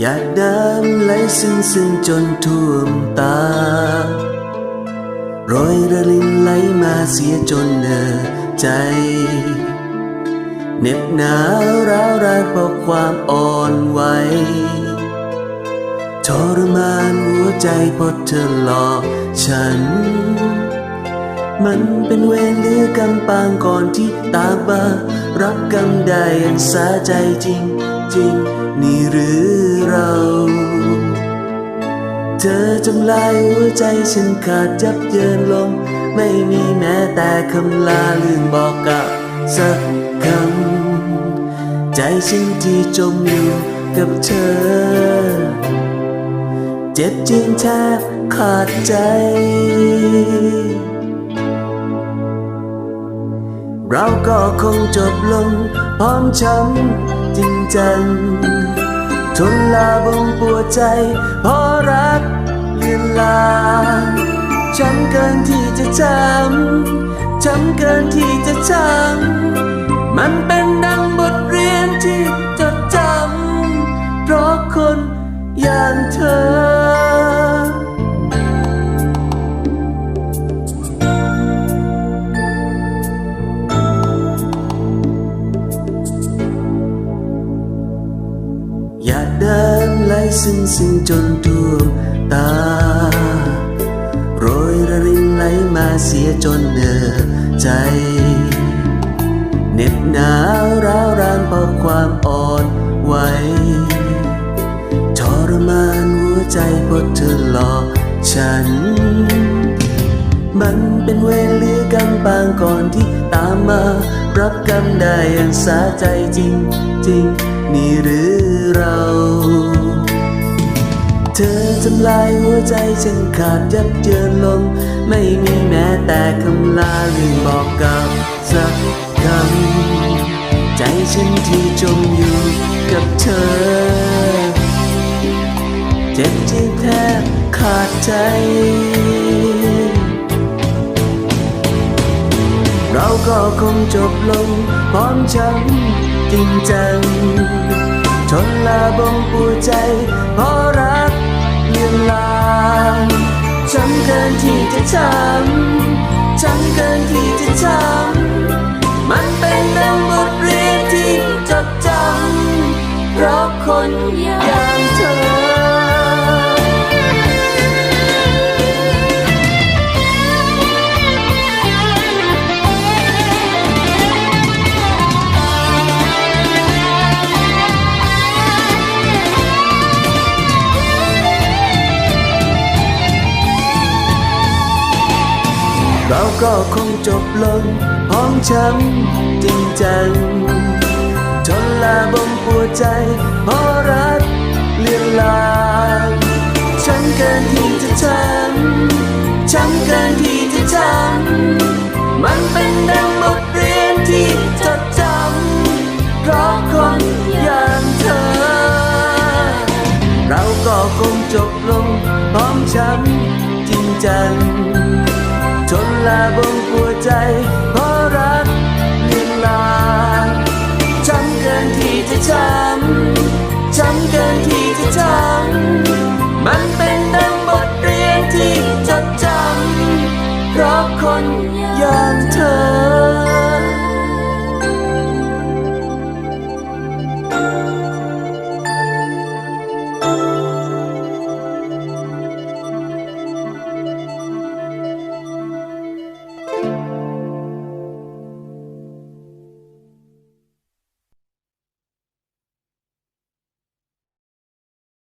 อยากเดินไหลซึ้งซึ้งจนท่วมตารอยระลินไหลมาเสียจนเนอใจเหน็บหนาวร้าวรานเพราะความอ่อนไหวทรมานหัวใจเพราะเธอหลอกฉัน มันเป็นเวรหรือกำปางก่อนที่ตามมารับกรรมได้อย่างสาใจจริงจริง นี่หรือเรา เธอทำลายหัวใจฉันขาดจับเยินลง ไม่มีแม้แต่คำลาลืมบอกกับสักคำ ใจฉันที่จมอยู่กับเธอ เจ็บจริงแทบขาดใจเราก็คงจบลงพร้อมช้ำ จริงจัง ทนลาบงปวดใจ เพราะรักเลือนลางช้ำเกินที่จะจำช้ำเกินที่จะจำมันเป็น ซึ้งซึ้งจนท่วมตา โรยระรินไหลมาเสียจนเหนื่อยใจเหน็บหนาวร้าวรานเพราะความอ่อนไหวทรมานหัวใจเพราะเธอหลอกฉัน มันเป็นเวรหรือกรรมปางก่อนที่ตามมารับกรรมได้อย่างสาใจจริงจริงนี่หรือเรา เธอทำลายหัวใจฉันขาดยับเยินลง ไม่มีแม้แต่คำลาหรือบอกกับสักคำใจฉันที่จมอยู่กับเธอ เจ็บจริงแทบขาดใจ เราก็คงจบลงพร้อมช้ำจริงจังทนลาบงปวดใจเพราะรัก เกินที่จะทำช้ำเกินที่จะทำมันเป็นดังบทเรียนที่จดจำเพราะคนอย่าง เราก็คงจบลงพร้อมช้ำจริงจังทนลาบงปวดใจเพราะรักเลือนลางฉันเกินที่จะจำฉันเกินที่จะจำมันเป็นดังบทเรียนที่จดจำเพราะคนอย่างเธอ เราก็คงจบลงพร้อมช้ำจริงจัง บงปวดใจ